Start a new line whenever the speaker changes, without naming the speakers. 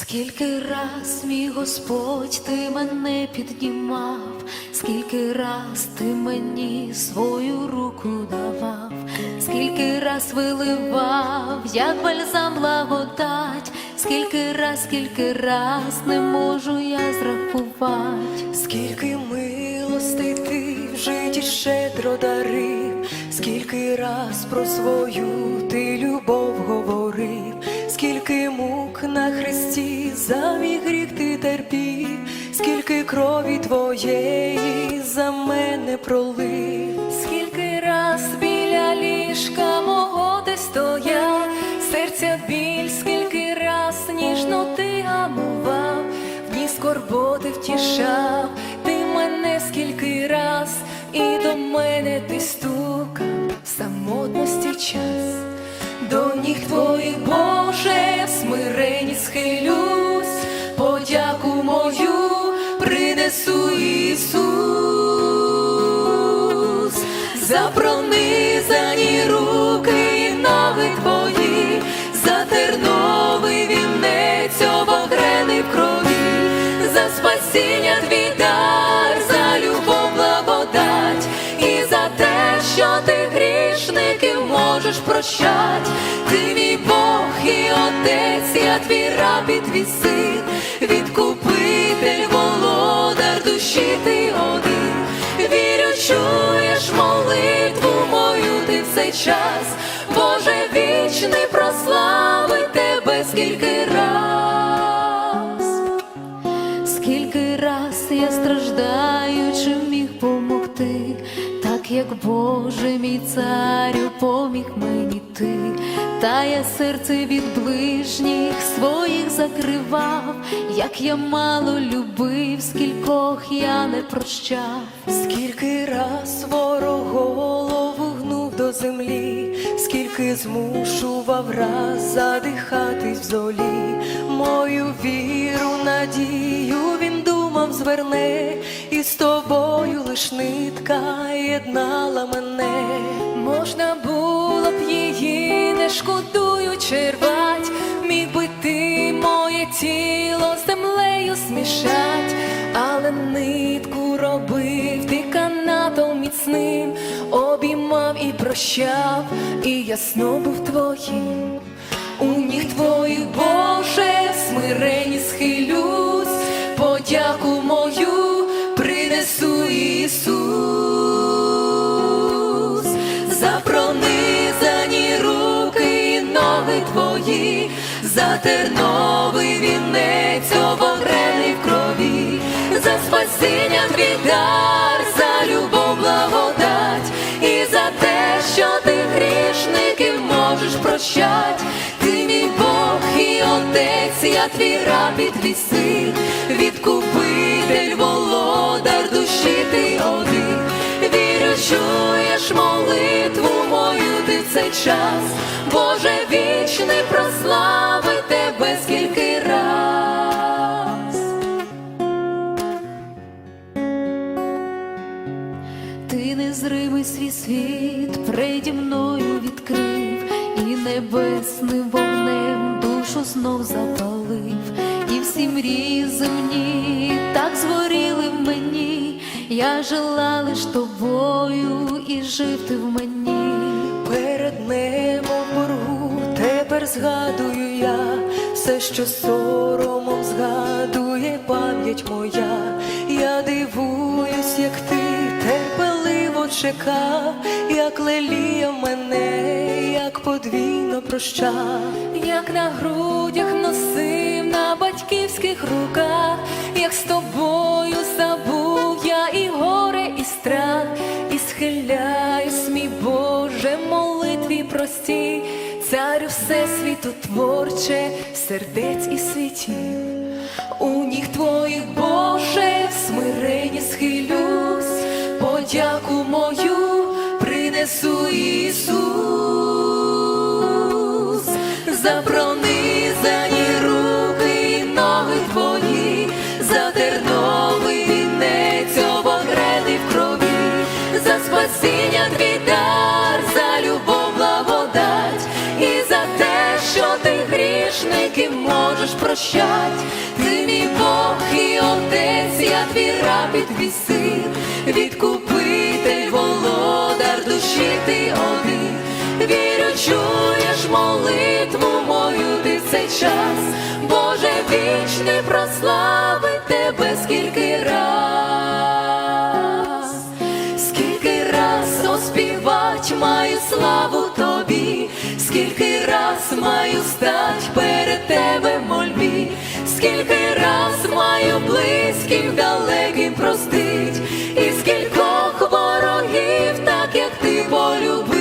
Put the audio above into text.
Скільки раз, мій Господь, ти мене піднімав, скільки раз ти мені свою руку давав, скільки раз виливав, як бальзам благодать, скільки раз, скільки раз не можу я зрахувати.
Скільки милостей ти в житті щедро дарив, скільки раз про свою ти любов говорив, на хресті за мій гріх ти терпів, скільки крові твоєї за мене пролив.
Скільки раз біля ліжка мого ти стояв, серця біль, скільки раз ніжно ти гамував, в дні скорботи втішав, ти мене скільки раз, і до мене ти стукав самотності час. До ніг твоїх, схилюсь, подяку мою принесу Ісус, за пронизані руки і ноги твої, за терновий вінець обогрений в крові, за спасіння твій можеш прощать, ти мій Бог і Отець, я твій раб і твій син, відкупитель, володар душі ти один, вірю, чуєш молитву мою ти в цей час, Боже вічний, прослави тебе скільки раз. Боже мій царю поміг мені ти, та я серце від ближніх своїх закривав, як я мало любив, скількох я не прощав.
Скільки раз ворог гнув до землі, скільки змушував раз задихатись в золі, мою віру, надію він думав зверне, і з тобою лиш нитка єднала мене.
Можна було б її, не шкодуючи рвать, міг би ти моє тіло землею смішать, але нитку робив ти канатом міцним, обіймав і прощав, і ясно був твоїм. У ніг твоїх, Боже, смирені схилюсь, подяку твої, за терновий вінець обогрений в крові, за спасіння твій дар, за любов благодать, і за те, що ти грішників можеш прощать, ти мій Бог і Отець, я твій раб і твій син, відкупитель, володар душі ти один, чуєш молитву мою ти в час, Боже вічний, прослави тебе скільки раз. Ти незримий свій світ преді мною відкрив, і небесним вогнем душу знов запалив, і всі мрії земні так згоріли в мені, я жила лиш тобою, і жив ти в мені.
Перед небом боргу тепер згадую я все, що соромом згадує пам'ять моя. Я дивуюсь, як ти терпеливо чекав, як лелія мене, як подвійно прощав.
як на грудях носив на батьківських руках, як з тобою забув страх, і схиляюсь, мій Боже, молитві прості, царю всесвіту творче, сердець і світів. У ніг твоїх, Боже, в смиренні схилюсь, подяку мою принесу Ісус, за пронизані руки і ноги твої, за терновий що ти грішників можеш прощати. Ти мій Бог і отець, я твій раб і твій син, відкупитель, володар душі ти один. Вірю, чуєш молитву мою ти цей час, Боже вічний прослави тебе скільки раз, скільки раз оспівать маю славу тобі, скільки раз маю стать перед тебе мольбі, скільки раз маю близьким, далеким простить, і скількох ворогів, так як ти полюбив.